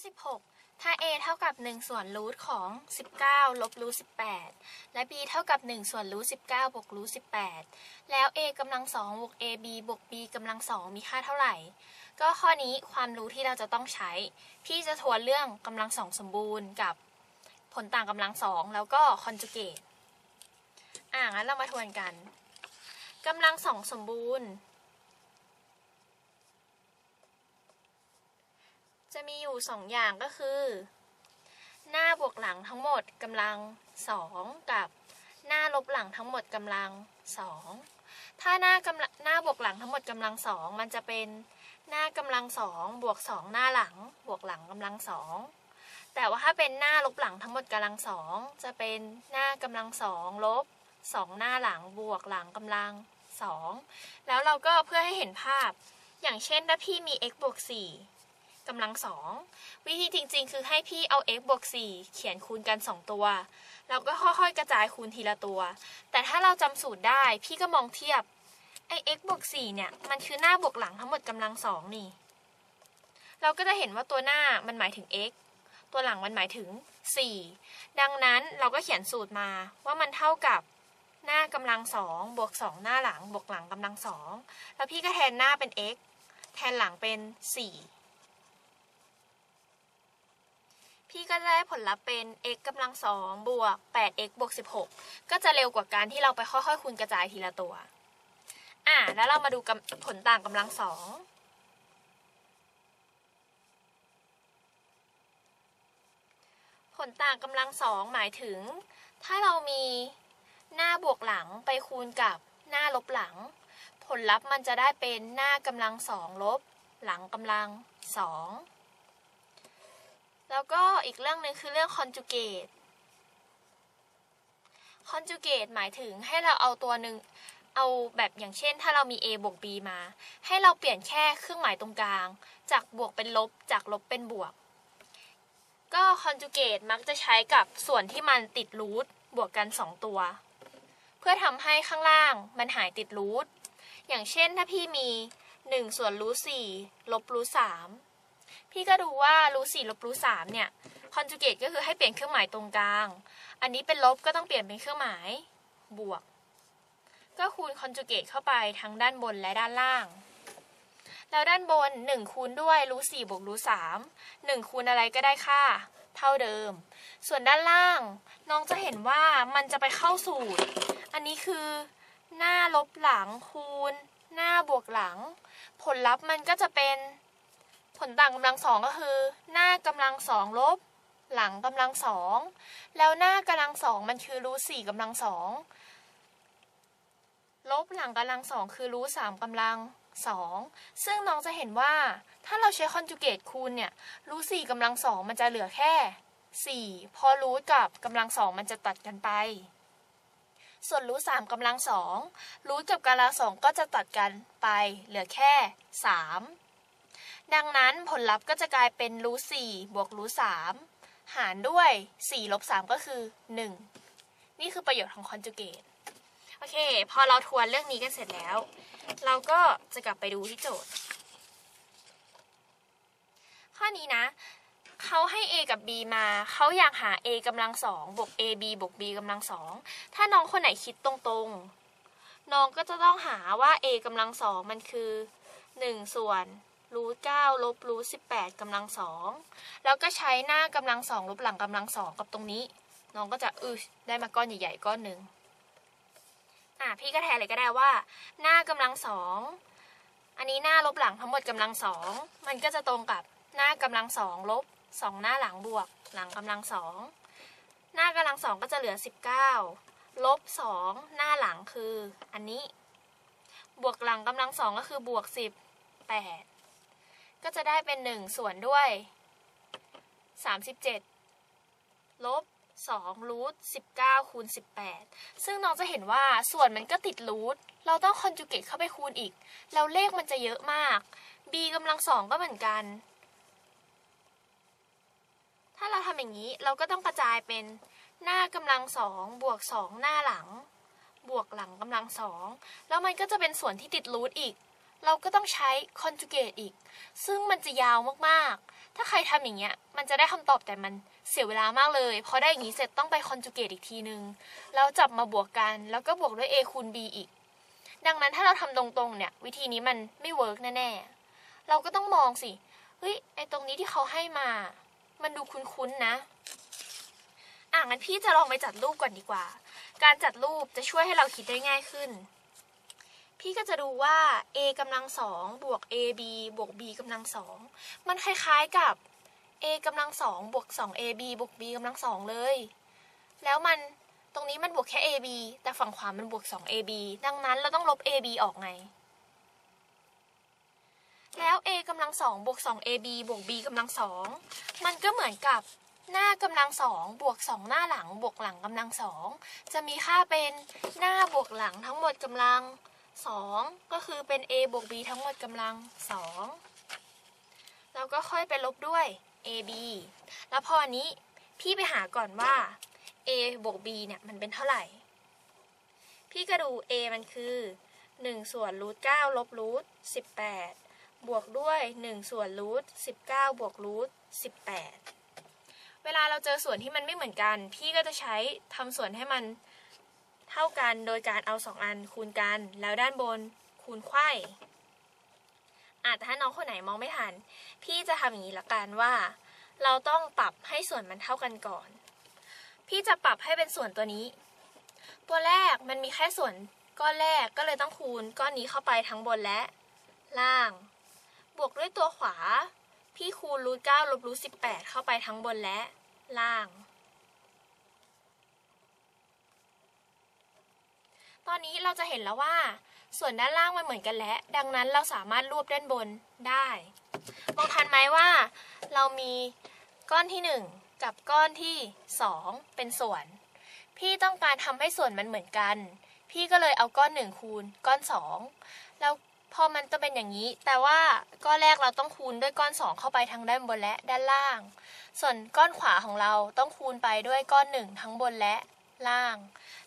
16 ถ้า a เท่ากับ 1 ส่วนรูทของ 19 ลบรูท18 และ b เท่ากับ 1 ส่วนรูท19 บวกรูท18 แล้ว a กำลัง2บวก ab บวก b กำลัง 2 มีค่าเท่าไหร่ ก็ข้อนี้ความรู้ที่เราจะต้องใช้ พี่จะทวนเรื่องกำลังสองสมบูรณ์กับผลต่างกำลังสองแล้วก็คอนจูเกตอ่างั้นเรามาทวนกันกำลังสองสมบูรณ์ จะมีอยู่สองอย่างก็คือ หน้าบวกหลังทั้งหมดกำลังสองกับหน้าลบหลังทั้งหมดกำลังสองถ้าหน้ากำลังหน้าบวกหลังทั้งหมดกำลังสองมันจะเป็นหน้ากำลังสองบวกสองหน้าหลัง บวกหลังกำลังสองแต่ว่าถ้าเป็นหน้าลบหลังทั้งหมดกำลังสองจะเป็นหน้ากำลังสองลบสองหน้าหลังบวกหลังกำลังสองแล้วเราก็เพื่อให้เห็นภาพ อย่างเช่นถ้าพี่มี x บวกสี่ กำลังสองวิธีจริงๆ คือให้พี่เอา x บวก4เขียนคูณกัน 2 ตัว แล้วก็ค่อยๆ กระจายคูณทีละตัว แต่ถ้าเราจำสูตรได้พี่ก็มองเทียบไอ้ x บวก4เนี่ย มันคือหน้าบวกหลังทั้งหมดกำลังสองนี่ เราก็จะเห็นว่าตัวหน้ามันหมายถึง x ตัวหลังมันหมายถึง 4 ดังนั้นเราก็เขียนสูตรมาว่ามันเท่ากับหน้ากำลังสองบวก2หน้าหลังบวกหลังกำลังสองแล้วพี่ก็แทนหน้าเป็น x แทนหลังเป็น 4 พี่ก็จะได้ผลลัพธ์เป็น x กำลังสองบวก 8x บวก 16 ก็จะเร็วกว่าการที่เราไปค่อยๆ คูณกระจายทีละตัว อะแล้วเรามาดูกำผลต่างกำลังสองผลต่างกำลังสองหมายถึง ถ้าเรามีหน้าบวกหลังไปคูณกับหน้าลบหลัง ผลลัพธ์มันจะได้เป็นหน้ากำลังสองลบ หลังกำลังสอง แล้วก็อีกเรื่องหนึ่งคือเรื่อง conjugate conjugate หมายถึงให้เราเอาตัวหนึ่งเอาแบบอย่างเช่น ถ้าเรามี a บวก b มา ให้เราเปลี่ยนแค่เครื่องหมายตรงกลาง จากบวกเป็นลบ จากลบเป็นบวก ก็ conjugate มักจะใช้กับส่วนที่มันติดรูทบวกกัน 2 ตัว เพื่อทำให้ข้างล่างมันหายติดรูทอย่างเช่นถ้าพี่มี 1 ส่วนรูท4ลบรูท3 พี่ก็ดูว่ารูท4ลบรูท3เนี่ย conjugate ก็คือให้เปลี่ยนเครื่องหมายตรงกลาง อันนี้เป็นลบก็ต้องเปลี่ยนเป็นเครื่องหมายบวก ก็คูณ conjugate เข้าไปทั้งด้านบนและด้านล่าง แล้วด้านบน 1 คูณด้วยรูท4บวกรูท3 1คูณอะไรก็ได้ค่าเท่าเดิม ส่วนด้านล่างน้องจะเห็นว่ามันจะไปเข้าสูตร อันนี้คือหน้าลบหลังคูณ หน้าบวกหลัง ผลลัพธ์มันก็จะเป็น ผลต่างกำลังสองก็คือ หน้ากำลังสองลบ หลังกำลังสองแล้วหน้ากำลังสองมันคือรูทสี่กำลังสองลบหลังกำลังสองคือรูทสามกำลังสองซึ่งน้องจะเห็นว่าถ้าเราใช้คอนจูเกตคูณเนี่ยรูทสี่กำลังสองมันจะเหลือแค่สี่พอรูทกับกำลังสองมันจะตัดกันไป ส่วนรูทสามกำลังสองรูทกับกำลังสองก็จะตัดกันไป เหลือแค่สาม ดังนั้นผลลัพธ์ก็จะกลายเป็นรูทสี่บวกรูทสามหารด้วย4ลบ3ก็คือ 1 นี่คือประโยชน์ของคอนจูเกตโอเค พอเราทวนเรื่องนี้กันเสร็จแล้ว เราก็จะกลับไปดูที่โจทย์ ข้อนี้นะ เขาให้ a กับ b มา เขาอยากหา a กำลังสองบวก ab บวก b กำลังสองถ้าน้องคนไหนคิดตรงๆ น้องก็จะต้องหาว่า a กำลังสองมันคือ 1 ส่วน รูทเก้าลบรูทสิบแปดกำลังสองแล้วก็ใช้หน้ากำลังสองลบหลังกำลังสองกับตรงนี้ น้องก็จะอือได้มาก้อนใหญ่ๆก้อนหนึ่งอะพี่ก็แทนเลยก็ได้ว่า หน้ากำลังสองอันนี้หน้าลบหลังทั้งหมดกำลังสองมันก็จะตรงกับหน้ากำลังสองลบสองหน้าหลังบวก หลังกำลังสองหน้ากำลังสองก็จะเหลือสิบเก้าลบสองหน้าหลังคืออันนี้ บวกหลังกำลังสองก็คือบวกสิบแปด ก็จะได้เป็น 1 ส่วนด้วย 37 ลบ2รูท19คูณ18 ซึ่งน้องจะเห็นว่าส่วนมันก็ติดรูทเราต้องคอนจูเกตเข้าไปคูณอีก แล้วเลขมันจะเยอะมาก b กำลังสองก็เหมือนกัน ถ้าเราทำอย่างนี้เราก็ต้องกระจายเป็นหน้ากำลังสองบวก2หน้าหลัง บวกหลังกำลังสองแล้วมันก็จะเป็นส่วนที่ติดรูทอีก เราก็ต้องใช้ conjugate อีก ซึ่งมันจะยาวมากๆ ถ้าใครทำอย่างเงี้ย มันจะได้คำตอบแต่มันเสียเวลามากเลย เพอได้อย่างนี้เสร็จต้องไป conjugate อีกทีนึง แล้วจับมาบวกกัน แล้วก็บวกด้วย a คูณ b อีก ดังนั้นถ้าเราทำตรงๆ เนี่ย วิธีนี้มันไม่เวิร์กแน่ๆ เราก็ต้องมองสิ เฮ้ย ไอตรงนี้ที่เขาให้มา มันดูคุ้นๆ นะ อะงั้นพี่จะลองไปจัดรูปก่อนดีกว่า การจัดรูปจะช่วยให้เราคิดได้ง่ายขึ้น พี่ก็จะดูว่า a กำลังสองบวก ab บวก b กำลังสองมันคล้ายๆกับ a กำลังสองบวกสอง ab บวก b กำลังสองเลย แล้วมันตรงนี้มันบวกแค่ ab แต่ฝั่งขวามันบวก 2ab ดังนั้นเราต้องลบ ab ออกไง แล้ว a กำลังสองบวก 2ab บวก b กำลังสองมันก็เหมือนกับหน้ากำลังสองบวกสองหน้าหลังบวกหลังกำลังสองจะมีค่าเป็นหน้าบวกหลังทั้งหมดกำลัง สองก็คือเป็น a บวก b ทั้งหมดกำลังสองแล้วก็ค่อยไปลบด้วย ab แล้วพออันนี้พี่ไปหาก่อนว่า a บวก b เนี่ยมันเป็นเท่าไหร่ พี่ก็ดู a มันคือ 1 ส่วนรูท9ลบรูท18 บวกด้วย 1 ส่วนรูท19 บวกรูท18 เวลาเราเจอส่วนที่มันไม่เหมือนกัน พี่ก็จะใช้ทำส่วนให้มัน เท่ากันโดยการเอา 2 อันคูณกัน แล้วด้านบนคูณไขว้อาจถ้าน้องคนไหนมองไม่ทัน พี่จะทำอย่างนี้ละกันว่า เราต้องปรับให้ส่วนมันเท่ากันก่อน พี่จะปรับให้เป็นส่วนตัวนี้ ตัวแรกมันมีแค่ส่วนก้อนแรกก็เลยต้องคูณก้อนนี้เข้าไปทั้งบนและ ล่าง บวกด้วยตัวขวา พี่คูณรูทเก้าลบรูทสิบแปดเข้าไปทั้งบนและ ล่าง ตอนนี้เราจะเห็นแล้วว่า ส่วนด้านล่างมันเหมือนกันแล้ว ดังนั้นเราสามารถรวบด้านบนได้มองทันไหมว่า เรามีก้อนที่หนึ่งกับก้อนที่สองเป็นส่วน พี่ต้องการทำให้ส่วนมันเหมือนกัน พี่ก็เลยเอาก้อนหนึ่งคูณก้อนสองแล้วพอมันจะเป็นอย่างนี้ แต่ว่าก้อนแรกเราต้องคูณด้วยก้อนสองเข้าไปทั้งด้านบนและด้านล่าง ส่วนก้อนขวาของเราต้องคูณไปด้วยก้อนหนึ่งทั้งบนและ ล่าง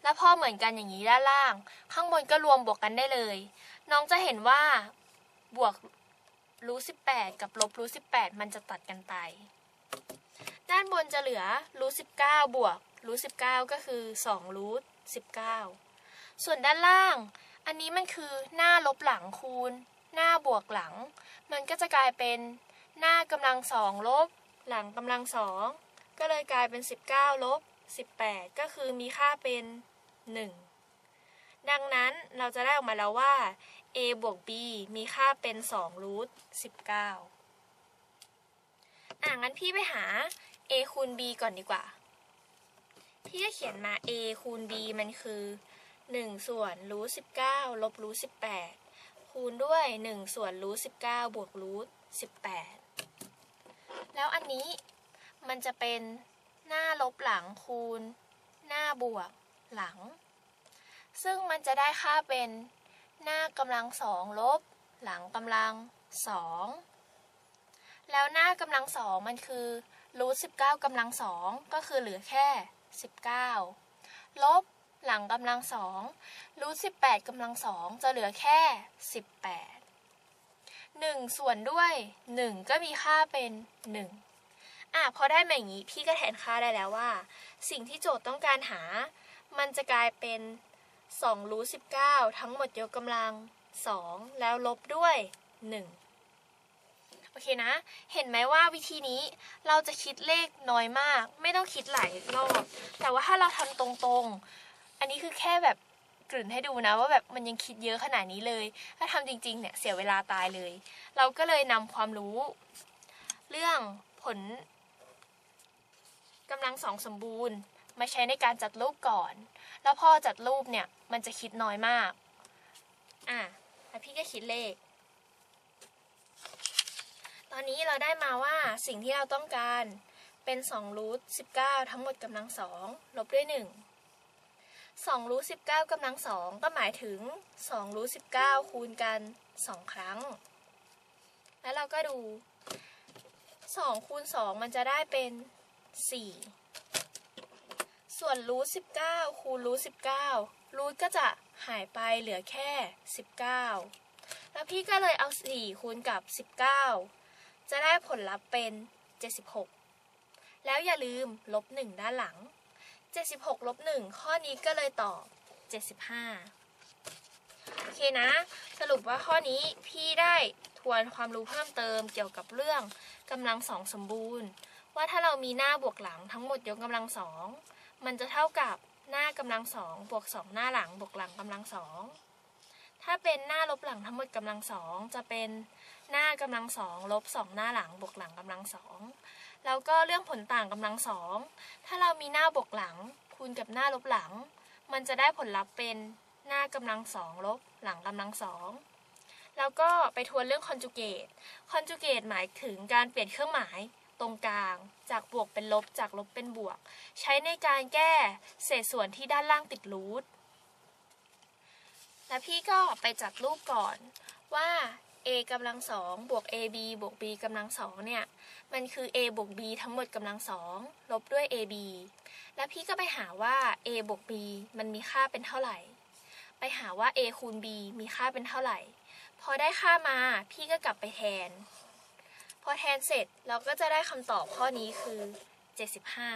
แล้วพอเหมือนกันอย่างนี้ด้านล่าง ข้างบนก็รวมบวกกันได้เลย น้องจะเห็นว่าบวกรูทสิบแปดกับลบรูทสิบแปดมันจะตัดกันไป ด้านบนจะเหลือรูทสิบเก้าบวกรูทสิบเก้าก็คือสองรูทสิบเก้าส่วนด้านล่าง อันนี้มันคือหน้าลบหลังคูณ หน้าบวกหลัง มันก็จะกลายเป็นหน้ากำลังสองลบ หลังกำลังสองก็เลยกลายเป็น 19 ลบ 18 ก็คือมีค่าเป็น 1 ดังนั้นเราจะได้ออกมาแล้วว่า a บวก b มีค่าเป็น2รูท19 อะงั้นพี่ไปหา a คูณ b ก่อนดีกว่า พี่จะเขียนมา a คูณ b มันคือ 1 ส่วนรูท19ลบรูท18 คูณด้วย 1 ส่วนรูท19บวกรูท18 แล้วอันนี้มันจะเป็น หน้าลบหลังคูณ หน้าบวก หลัง ซึ่งมันจะได้ค่าเป็น หน้ากำลังสองลบ หลังกำลังสองแล้วหน้ากำลังสองมันคือรูทสิบเก้ากำลังสองก็คือเหลือแค่สิบเก้าลบหลังกำลังสองรูทสิบแปดกำลังสองจะเหลือแค่สิบแปดหนึ่งส่วนด้วยหนึ่งก็มีค่าเป็นหนึ่ง อะพอได้มาอย่างนี้พี่ก็แทนค่าได้แล้วว่า สิ่งที่โจทย์ต้องการหา มันจะกลายเป็น2รูท19 ทั้งหมดยกกำลัง 2 แล้วลบด้วย 1 โอเคนะ เห็นไหมว่าวิธีนี้เราจะคิดเลขน้อยมาก ไม่ต้องคิดหลายรอบ แต่ว่าถ้าเราทำตรงๆ อันนี้คือแค่แบบกลืนให้ดูนะว่าแบบมันยังคิดเยอะขนาดนี้เลย ถ้าทำจริงๆเนี่ยเสียเวลาตายเลย เราก็เลยนำความรู้ เรื่องผล กำลังสองสมบูรณ์ มาใช้ในการจัดรูปก่อน แล้วพอจัดรูปเนี่ยมันจะคิดน้อยมาก อะแล้วพี่ก็คิดเลข ตอนนี้เราได้มาว่าสิ่งที่เราต้องการเป็น2รูท19 ทั้งหมดกำลังสองลบด้วย 1 2รูท19กำลังสองก็หมายถึง2รูท19 คูณกัน 2 ครั้ง แล้วเราก็ดู2คูณ2มันจะได้เป็น 4 ส่วนรูท19 คูณรูท19 รูทก็จะหายไปเหลือแค่ 19แล้วแล้วพี่ก็เลยเอา 4 คูณกับ 19 จะได้ผลลัพธ์เป็น 76 แล้วอย่าลืมลบ 1 ด้านหลัง 76ลบ1ข้อนี้ก็เลยตอบ 75 โอเคนะ สรุปว่าข้อนี้พี่ได้ทวนความรู้เพิ่มเติมเกี่ยวกับเรื่องกำลังสองสมบูรณ์ ว่าถ้าเรามีหน้าบวกหลังทั้งหมดยกกำลังสองมันจะเท่ากับหน้ากำลังสองบวกสองหน้าหลังบวกหลังกำลังสองถ้าเป็นหน้าลบหลังทั้งหมดกำลังสองจะเป็นหน้ากำลังสองลบสองหน้าหลังบวกหลังกำลังสองแล้วก็เรื่องผลต่างกำลังสองถ้าเรามีหน้าบวกหลังคูณกับหน้าลบหลัง มันจะได้ผลลัพธ์เป็นหน้ากำลังสองลบหลังกำลังสองแล้วก็ไปทวนเรื่องคอนจูเกตคอนจูเกตหมายถึงการเปลี่ยนเครื่องหมาย ตรงกลาง จากบวกเป็นลบ จากลบเป็นบวก ใช้ในการแก้เศษส่วนที่ด้านล่างติดรูท แล้วพี่ก็ไปจัดรูปก่อนว่า a กำลังสองบวก ab บวก b กำลังสองเนี่ย มันคือ a บวก b ทั้งหมดกำลังสองลบด้วย ab แล้วพี่ก็ไปหาว่า a บวก b มันมีค่าเป็นเท่าไหร่ ไปหาว่า a คูณ b มีค่าเป็นเท่าไหร่ พอได้ค่ามาพี่ก็กลับไปแทน อแทนเสร็จเราก็จะได้คำตอบข้อนี้คือ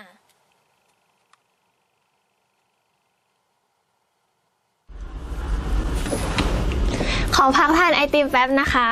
75ขอพักทานไอติมแป๊บนะคะ